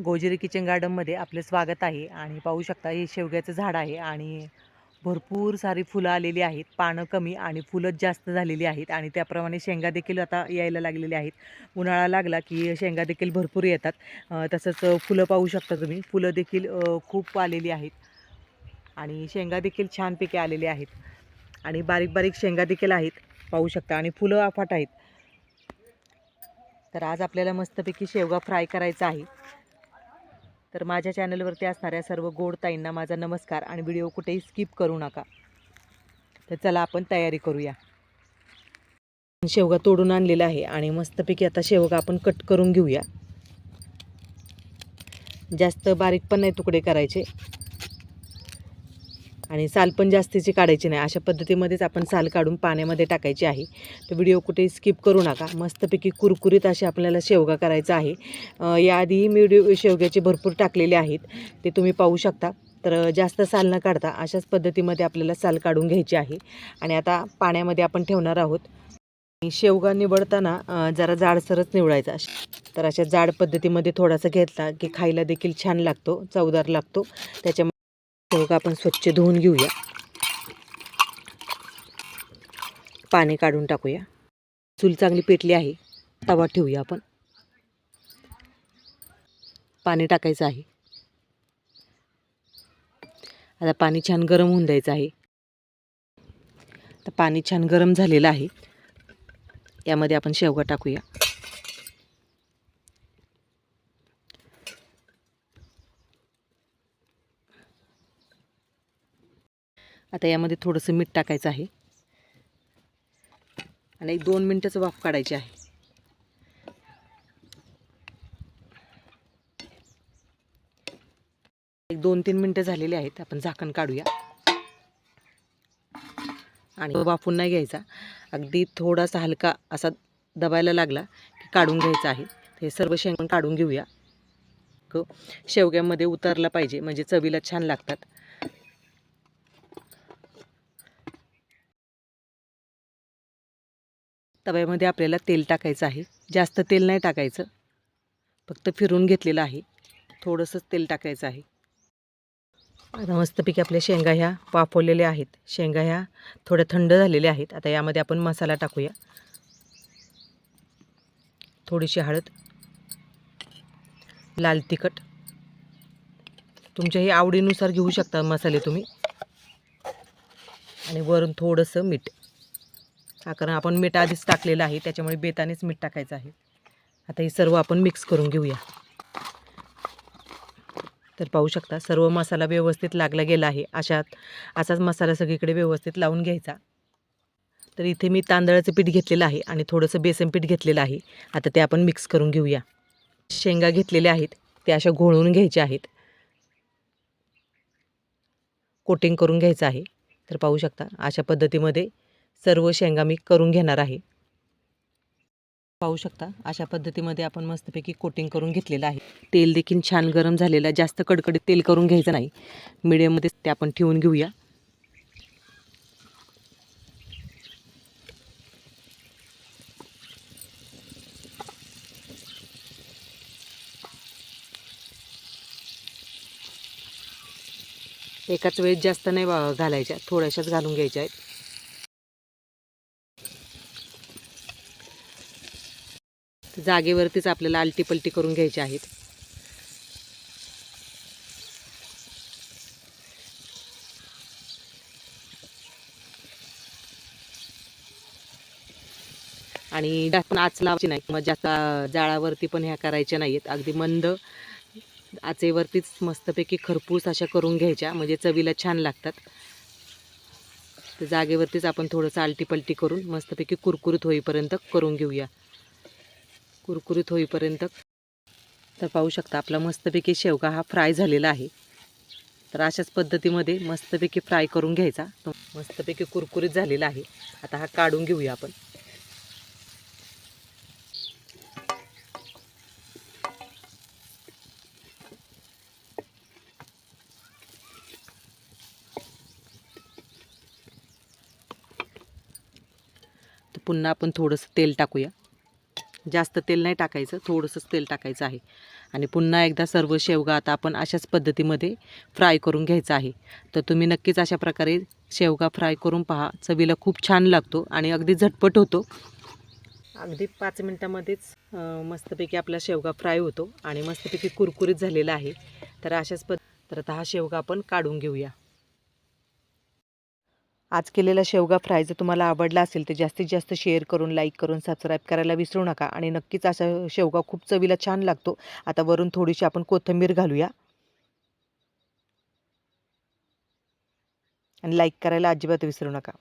गोजिरी kitchen गार्डनमध्ये आपलं स्वागत आहे. आणि पाहू शकता हे शेवग्याचं झाड आहे आणि भरपूर सारी फुलं आलेली आहेत. पानं कमी आणि फुलंच जास्त झालेली आहेत. आणि त्याप्रमाणे शेंगा देखील आता यायला लागलेल्या आहेत. उन्हाळा लागला की शेंगा देखील भरपूर येतात. तसंच फुलं पाहू शकता तुम्ही. फुलं देखील खूप आलेली आहेत. आणि शेंगा देखील छानपैकी आलेले आहेत. आणि बारीक बारीक शेंगा देखील आहेत. पाहू शकता. आणि फुलं अफाट आहेत. तर आज आपल्याला मस्तपैकी शेवगा फ्राय करायचा आहे. तर माझ्या चॅनलवरती असणाऱ्या सर्व गोड ताईंना माझा नमस्कार आणि व्हिडिओ कुठेही स्किप करू नका. तर चला आपण तयारी करूया. शेवगा तोडून आणलेला आहे आणि मस्तपैकी आता शेवगा आपण कट करून घेऊया. जास्त बारीक पण नाही तुकडे करायचे. आणि साल पण जास्तीची काढायची नाही अशा पद्धतीमध्येच आपण साल काढून पाण्यामध्ये टाकायची आहे. तर व्हिडिओ कुठेही स्किप करू नका. मस्तपैकी कुरकुरीत असे आपल्याला शेवगा करायचा आहे. याआधीही मी व्हिडिओ शेवग्याचे भरपूर टाकलेले आहेत. ते तुम्ही पाहू शकता. तर जास्त साल न काढता अशाच पद्धतीमध्ये आपल्याला साल काढून घ्यायची आहे. आणि आता पाण्यामध्ये आपण ठेवणार आहोत. आणि शेवगा निवडताना जरा जाडसरच निवडायचा. तर अशा जाड पद्धतीमध्ये थोडासा घेतला की खायला देखील छान लागतो चवदार लागतो. त्याच्या मग आपण स्वच्छ धुवून घेऊया. पाणी काढून टाकूया. चूल चांगली पेटली आहे तवा ठेवूया आपण. पाणी टाकायचं आहे. आता पाणी छान गरम होऊन द्यायचं आहे. आता पाणी छान गरम झालेलं आहे. यामध्ये आपण शेवगा टाकूया. आता यामध्ये थोडंसं मीठ टाकायचं आहे. आणि एक दोन मिनटाचं वाफ काढायची आहे. एक दोन तीन मिनटं झालेली आहेत. आपण झाकण काढूया. आणि वाफून नाही घ्यायचा. अगदी थोडासा हलका असा दबायला लागला की काढून घ्यायचा आहे. हे सर्व शेंगण काढून घेऊया. शेवग्यामध्ये उतरला पाहिजे. म्हणजे चवीला छान लागतात. तव्यामध्ये आपल्याला तेल टाकायचं आहे. जास्त तेल नाही टाकायचं. फक्त फिरून घेतलेलं आहे. थोडंसंच तेल टाकायचं आहे. आता मस्तपैकी आपल्या शेंगा ह्या वाफवलेल्या आहेत. शेंगा ह्या थोड्या थंड झालेल्या आहेत. आता यामध्ये आपण मसाला टाकूया. थोडीशी हळद. लाल तिखट. तुमच्याही आवडीनुसार घेऊ शकता मसाले तुम्ही. आणि वरून थोडंसं मीठ. हा कारण आपण मीठ आधीच टाकलेलं आहे त्याच्यामुळे बेतानेच मीठ टाकायचं आहे. आता हे सर्व आपण मिक्स करून घेऊया. तर पाहू शकता सर्व मसाला व्यवस्थित लागला गेला आहे. अशात असाच मसाला सगळीकडे व्यवस्थित लावून घ्यायचा. तर इथे मी तांदळाचं पीठ घेतलेलं आहे आणि थोडंसं बेसन पीठ घेतलेलं आहे. आता ते आपण मिक्स करून घेऊया. शेंगा घेतलेल्या आहेत त्या अशा घोळून घ्यायच्या आहेत. कोटिंग करून घ्यायचं आहे. तर पाहू शकता अशा पद्धतीमध्ये सर्व शेंगा मी करून घेणार आहे. पाहू शकता अशा पद्धतीमध्ये आपण मस्तपैकी कोटिंग करून घेतलेलं आहे. तेल देखील छान गरम झालेलं आहे जास्त कडकडीत तेल करून घ्यायचं नाही. मिडियममध्ये ते आपण ठेवून घेऊया. एकाच वेळेस जास्त नाही वा- घालायच्या थोड्याशाच घालून घ्यायच्या आहेत. जागेवरतीच आपल्याला आलटीपलटी करून घ्यायचे आहेत. आणि जास्त आच लावायची नाही मग जास्त जाळावरती पण ह्या करायच्या नाहीत अगदी मंद आचेवरतीच मस्तपैकी खरपूस अशा करून घ्यायच्या म्हणजे चवीला छान लागतात. तर जागेवरतीच आपण थोडंसं आलटीपलटी करून मस्तपैकी कुरकुरीत होईपर्यंत करून घेऊया. कुरकुरीत होईपर्यंत. तर पाहू शकता आपला मस्तपैकी शेवगा हा फ्राय झालेला आहे. तर अशाच पद्धतीमध्ये मस्तपैकी फ्राय करून घ्यायचा. तो मस्तपैकी कुरकुरीत झालेला आहे. आता हा काढून घेऊया आपण. तर पुन्हा आपण थोडंसं तेल टाकूया. जास्त तेल नाही टाकायचं थोडंसंच तेल टाकायचं आहे. आणि पुन्हा एकदा सर्व शेवगा आता आपण अशाच पद्धतीमध्ये फ्राय करून घ्यायचा आहे. तर तुम्ही नक्कीच अशा प्रकारे शेवगा फ्राय करून पहा. चवीला खूप छान लागतो आणि अगदी झटपट होतो. अगदी पाच मिनटामध्येच मस्तपैकी आपला शेवगा फ्राय होतो आणि मस्तपैकी कुरकुरीत झालेला आहे. तर अशाच पद्ध तर आता हा शेवगा आपण काढून घेऊया. आज केलेला शेवगा फ्राय जर तुम्हाला आवडला असेल तर जास्तीत जास्त शेअर करून लाईक करून सबस्क्राईब करायला विसरू नका. आणि नक्कीच असा शेवगा खूप चवीला छान लागतो. आता वरून थोडीशी आपण कोथिंबीर घालूया. आणि लाईक करायला अजिबात विसरू नका.